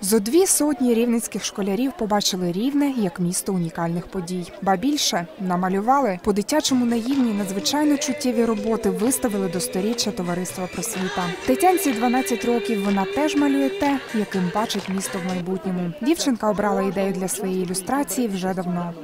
Зо дві сотні рівненських школярів побачили рівне як місто унікальних подій. Ба більше намалювали по дитячому наївні надзвичайно чуттєві роботи виставили до сторіччя товариства просвіта. Тетянці 12 років. Вона теж малює те, яким бачить місто в майбутньому. Дівчинка обрала ідею для своєї ілюстрації вже давно.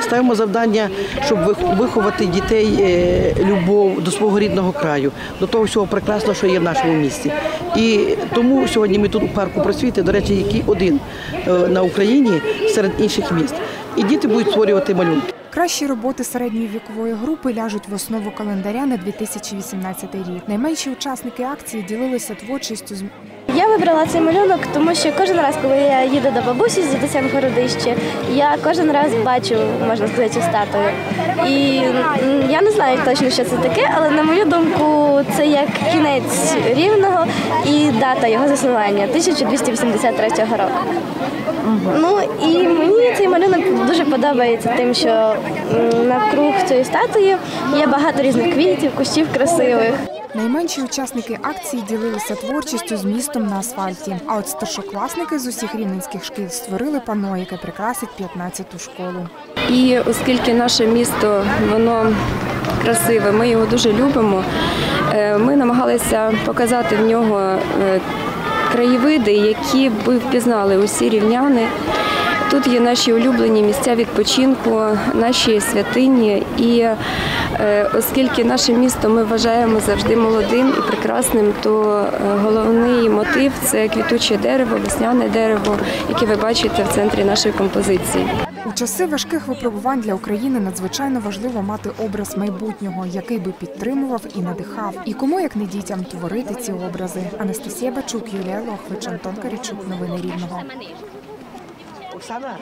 Ставимо завдання, щоб вих- виховати дітей е, любов до свого рідного краю, до того всього прекрасного, що є в нашому місті. І тому сьогодні ми тут у парку просвіти, до речі, який один е, на Україні серед інших міст. І діти будуть створювати малюнки. Кращі роботи середньої вікової групи ляжуть в основу календаря на 2018 рік. Найменші учасники акції ділилися творчістю з Я вибрала цей малюнок, тому що кожен раз, коли я їду до бабусі з дідусем городище, я кожен раз бачу, можна сказати, цю статую. І я не знаю точно, що це таке, але на мою думку, це як кінець рівного і дата його заснування 1283 року. Ну і мені цей малюнок дуже подобається тим, що навкруг цієї статуї є багато різних квітів, кущів красивих. Найменші учасники акції ділилися творчістю з містом на асфальті. А от старшокласники з усіх рівненських шкіл створили панно, яке прикрасить 15-ту школу. І оскільки наше місто воно красиве, ми його дуже любимо. е, Ми намагалися показати в нього е, краєвиди, які би впізнали усі рівняни. Тут є наші улюблені місця відпочинку, наші святині. І е, оскільки наше місто ми вважаємо завжди молодим і прекрасним, то е, головний мотив це квітуче дерево, весняне дерево, яке ви бачите в центрі нашої композиції. У часи важких випробувань для України надзвичайно важливо мати образ майбутнього, який би підтримував і надихав. І кому як не дітям творити ці образи. Анастасія Бачук, Юлія Лохвич, Антон Карічук. Новини Рівного. sana.